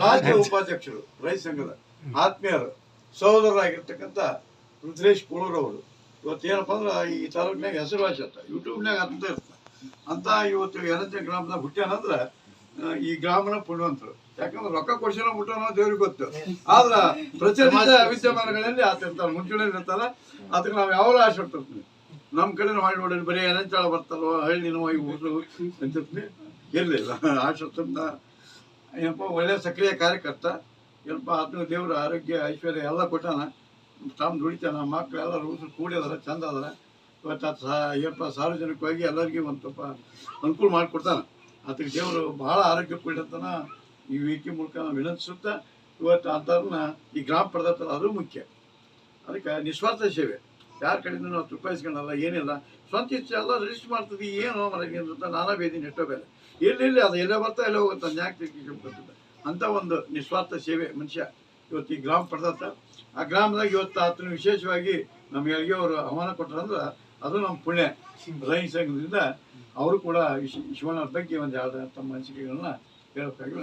ರಾಜ್ಯ ಉಪಾಧ್ಯಕ್ಷರು ರೈತ ಸಂಘದ ಆತ್ಮೀಯರು ಸಹೋದರರಾಗಿರ್ತಕ್ಕಂಥ ರುದ್ರೇಶ್ ಕೋಳೂರ್ ಅವರು. ಇವತ್ತು ಏನಪ್ಪ ಅಂದ್ರೆ ಈ ತಾಲೂಕಿನಾಗ ಹೆಸರುವಾಸಿ ಅಂತ ಯೂಟ್ಯೂಬ್ನಾಗ ಅಂತ ಇರ್ತ ಅಂತ ಇವತ್ತು ಎರಡನೇ ಗ್ರಾಮದಾಗ ಹುಟ್ಟ್ಯಾನಂದ್ರೆ ಈ ಗ್ರಾಮನ ಪುಣ್ಯವಂತರು. ಯಾಕಂದ್ರೆ ರೊಕ್ಕ ಕೊಡ್ಸಿರೋ ಮುಟ್ಟೋಣ ದೇವ್ರಿಗೆ ಗೊತ್ತು. ಆದ್ರ ಪ್ರಚಲಿತ ವಿದ್ಯಮಾನಗಳಲ್ಲಿ ಆತ ಇರ್ತಾನೆ ಮುಂಚೂಣಿ ಇರ್ತಾರ ಅದಕ್ಕೆ ನಾವು ಯಾವಾಗ ಆಶೆ ಇರ್ತೀವಿ ನಮ್ಮ ಕಡೆ ಮಾಡಿ ನೋಡಿದ್ರೆ ಬರೀ ಎನಂಚಾಳ ಬರ್ತಾರೋ ಹಳ್ಳಿ ನೋವು ಊರು ಅಂತಿರ್ತೀನಿ ಇರಲಿಲ್ಲ. ಆಸೆ ಏನಪ್ಪ, ಒಳ್ಳೆ ಸಕ್ರಿಯ ಕಾರ್ಯಕರ್ತ. ಏನಪ್ಪ ಆತನ ದೇವರ, ಆರೋಗ್ಯ, ಐಶ್ವರ್ಯ ಎಲ್ಲ ಕೊಟ್ಟಾನ. ತಮ್ಮ ದುಡಿತಾನ ಮಕ್ಕಳು ಎಲ್ಲ ರೂಲ್ಸ್ ಕೂಡಿದಾರ, ಚಂದ ಅದರ ಇವತ್ತು ಅದು ಸಾ, ಏನಪ್ಪ ಸಾರ್ವಜನಿಕವಾಗಿ ಎಲ್ಲರಿಗೂ ಒಂದು ಸ್ವಲ್ಪ ಅನುಕೂಲ ಮಾಡಿಕೊಡ್ತಾನೆ. ಅದಕ್ಕೆ ದೇವರು ಬಹಳ ಆರೋಗ್ಯ ಕೊಡತನ ಈ ವೇದಿಕೆ ಮೂಲಕ ನಾವು ವಿನಂತಿಸುತ್ತಾ, ಇವತ್ತು ಅಂಥವ್ರನ್ನ ಈ ಗ್ರಾಮ ಪಡೆದ ಅದು ಮುಖ್ಯ. ಅದಕ್ಕೆ ನಿಸ್ವಾರ್ಥ ಸೇವೆ. ಯಾರ ಕಡೆಯಿಂದ ನಾವು ತುಪ್ಪಾಯಿಸ್ಕೊಳಲ್ಲ ಏನಿಲ್ಲ. ಸ್ವಂತ ಇಚ್ಛೆ ಎಲ್ಲ ರಿಜಿಸ್ಟರ್ ಮಾಡ್ತದೆ, ಏನು ಮನೆಗೆ ಅಂತ ನಾನಾ ಬೇದಿನ ಎಷ್ಟೋ ಬೇರೆ ಎಲ್ಲಿ ಅದು ಎಲ್ಲೇ ಬರ್ತಾ ಎಲ್ಲೇ ಹೋಗುತ್ತೆ ಅದು ಯಾಕೆ ತಿಳ್ಕೊಂಡ್ಬರ್ತದೆ ಅಂತ ಒಂದು ನಿಸ್ವಾರ್ಥ ಸೇವೆ ಮನುಷ್ಯ ಇವತ್ತು ಈ ಗ್ರಾಮ ಪಡೆದತ್ತ ಆ ಗ್ರಾಮದಾಗ ಇವತ್ತು ಆತನ ವಿಶೇಷವಾಗಿ ನಮ್ಗೆ ಅವರು ಆಹ್ವಾನ ಕೊಟ್ಟರಂದ್ರೆ ಅದು ನಮ್ಮ ಪುಣ್ಯ. ಲೈನ್ ಸಂಘದಿಂದ ಅವರು ಕೂಡ ಶಿವನ ಬಗ್ಗೆ ಒಂದು ಯಾವುದೇ ತಮ್ಮ ಅನಿಸಿಕೆಗಳನ್ನ ಹೇಳೋಕ್ಕಾಗಿ